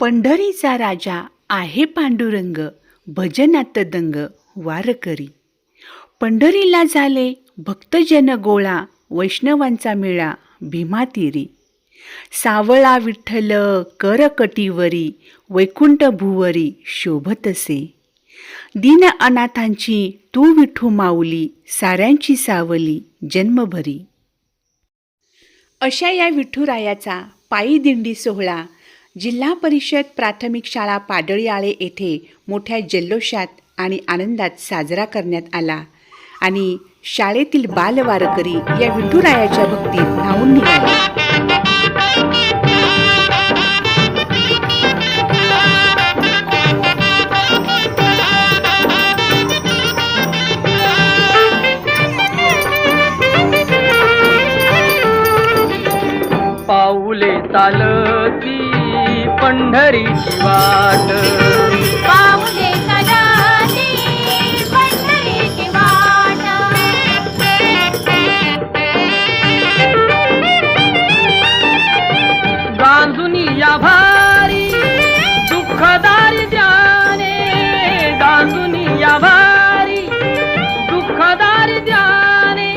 पंढरीचा राजा आहे पांडुरंग भजनात दंग वारकरी. पंढरीला झाले भक्तजन गोळा वैष्णवांचा मेळा भीमातीरी सावळा विठ्ठल करकटीवरी वैकुंठ भुवरी शोभतसे. दीन अनाथांची तू विठू माऊली साऱ्यांची सावली जन्मभरी. अशा या विठुरायाचा पायी दिंडी सोहळा जिल्हा परिषद प्राथमिक शाळा पाडळी आळे येथे मोठ्या जल्लोषात आणि आनंदात साजरा करण्यात आला आणि शाळेतील बालवारकरी या विठुरायाच्या भक्तीत न्हावून निघाले. पंढरीची वाट. गांजुनी या भारी दुःखदारी द्याने. गांजुनी या भारी दुःखदारी द्याने.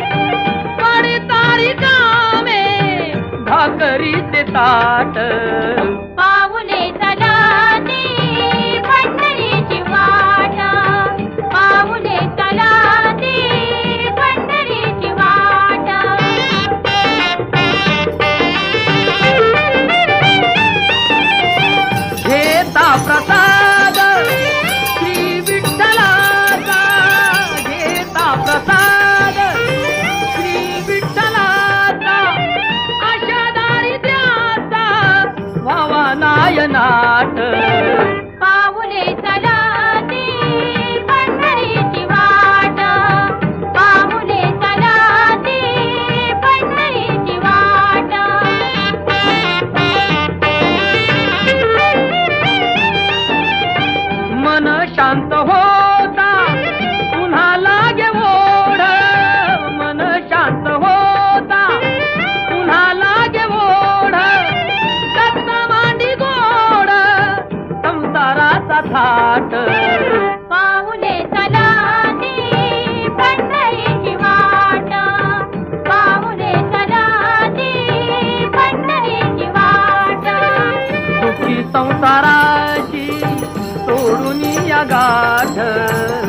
पडे तारी कामे भाकरी ते ताट. गाठ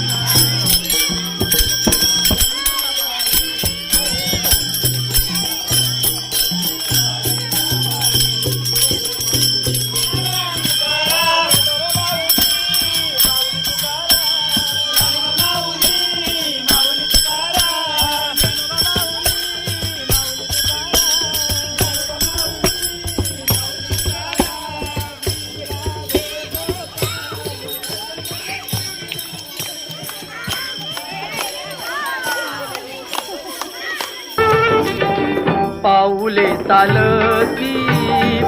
पाऊले चालती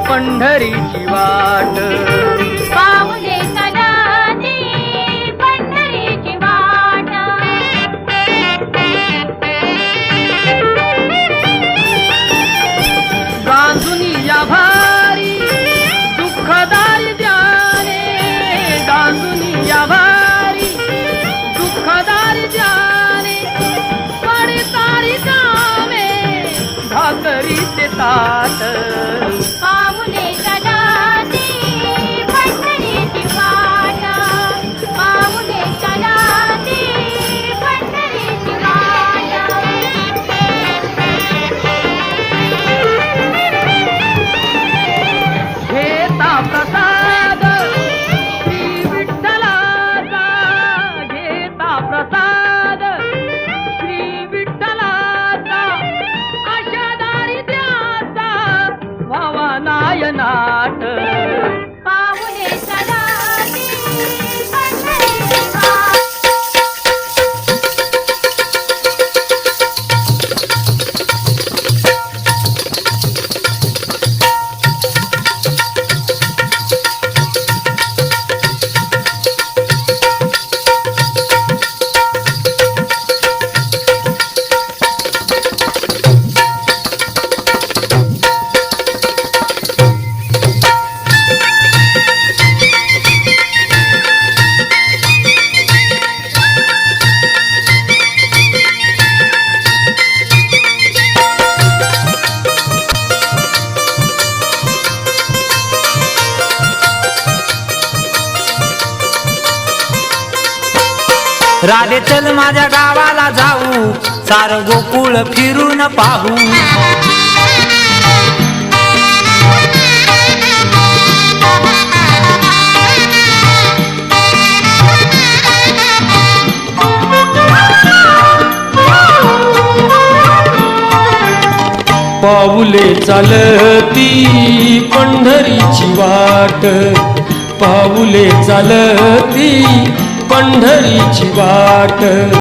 पंढरीची वाट. का राधे चल माझ्या गावाला जाऊ. सार गोकुळ फिरून पाहू. पाऊले चालती पंढरीची वाट. पाऊले चालती पंढरीची वाट.